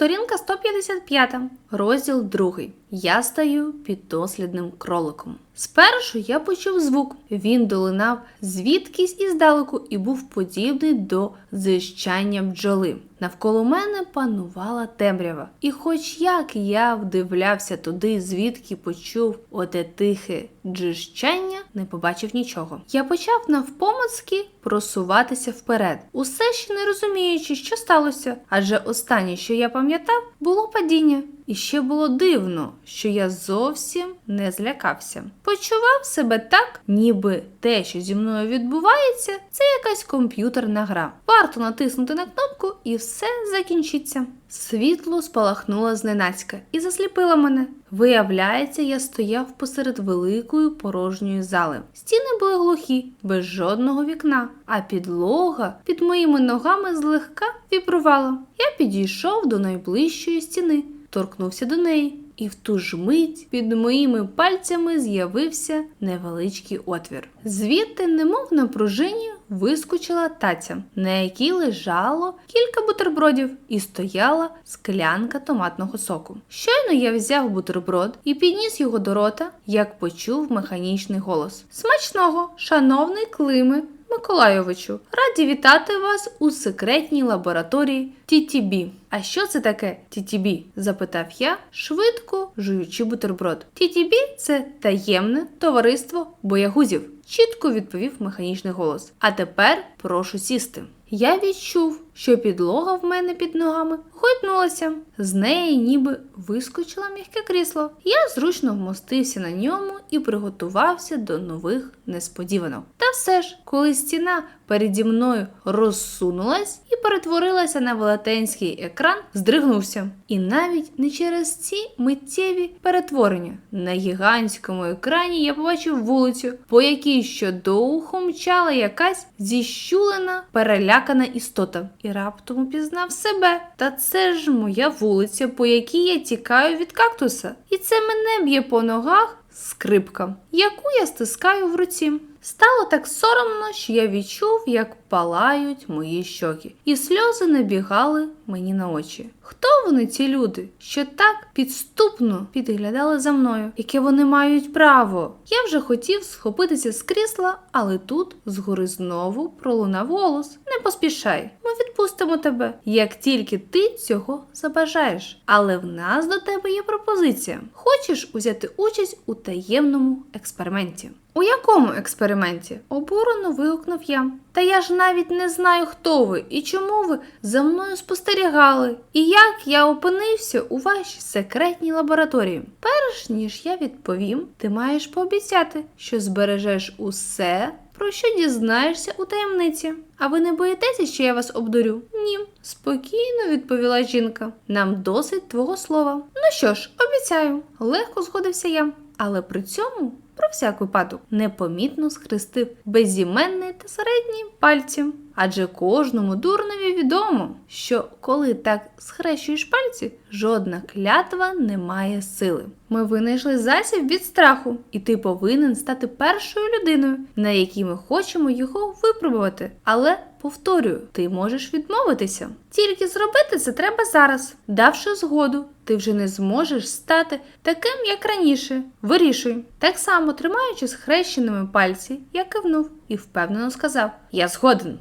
Сторінка 155, розділ 2. Я стаю піддослідним кроликом. Спершу я почув звук. Він долинав звідкись іздалеку і був подібний до зищання бджоли. Навколо мене панувала темрява. І хоч як я вдивлявся туди, звідки почув оте тихе джищання, не побачив нічого. Я почав навпомацки просуватися вперед, усе ще не розуміючи, що сталося, адже останнє, що я пам'ятав, було падіння. І ще було дивно, що я зовсім не злякався. Почував себе так, ніби те, що зі мною відбувається, це якась комп'ютерна гра. Варто натиснути на кнопку і все закінчиться. Світло спалахнуло зненацька і засліпило мене. Виявляється, я стояв посеред великої порожньої зали. Стіни були глухі, без жодного вікна, а підлога під моїми ногами злегка вібрувала. Я підійшов до найближчої стіни, торкнувся до неї. І в ту ж мить під моїми пальцями з'явився невеличкий отвір. Звідти, немов на пружині, вискочила таця, на якій лежало кілька бутербродів і стояла склянка томатного соку. Щойно я взяв бутерброд і підніс його до рота, як почув механічний голос: Смачного, шановний Климе! Миколайовичу, раді вітати вас у секретній лабораторії TTB. А що це таке TTB? запитав я, швидко жуючи бутерброд. TTB – це таємне товариство боягузів, чітко відповів механічний голос. А тепер прошу сісти. Я відчув, що підлога в мене під ногами гойднулася. З неї ніби вискочило м'яке крісло. Я зручно вмостився на ньому і приготувався до нових несподіванок. Та все ж, коли стіна переді мною розсунулась і перетворилася на велетенський екран, здригнувся. І навіть не через ці миттєві перетворення. На гігантському екрані я побачив вулицю, по якій щодоуху мчала якась зіщулена, перелякана істота. І раптом упізнав себе. Та це ж моя вулиця, по якій я тікаю від кактуса. І це мене б'є по ногах скрипка, яку я стискаю в руці. Стало так соромно, що я відчув, як палають мої щоки, і сльози набігали мені на очі. Хто вони, ці люди, що так підступно підглядали за мною, яке вони мають право? Я вже хотів схопитися з крісла, але тут згори знову пролунав голос: Не поспішай, ми відпустимо тебе, як тільки ти цього забажаєш. Але в нас до тебе є пропозиція. Хочеш узяти участь у таємному експерименті? У якому експерименті? обурено вигукнув я. Та я ж навіть не знаю, хто ви і чому ви за мною спостерігали, і як я опинився у вашій секретній лабораторії. Перш ніж я відповім, ти маєш пообіцяти, що збережеш усе, про що дізнаєшся у таємниці. А ви не боїтеся, що я вас обдурю? Ні, спокійно відповіла жінка. Нам досить твого слова. Ну що ж, обіцяю, легко згодився я, але при цьому. Про всяк випадок непомітно схрестив безіменний та середній пальці. Адже кожному дурневі відомо, що коли так схрещуєш пальці, жодна клятва не має сили. Ми винайшли засіб від страху, і ти повинен стати першою людиною, на якій ми хочемо його випробувати. Але повторюю, ти можеш відмовитися. Тільки зробити це треба зараз, давши згоду. Ти вже не зможеш стати таким, як раніше. Вирішуй. Так само тримаючи схрещеними пальці, я кивнув і впевнено сказав: Я згоден.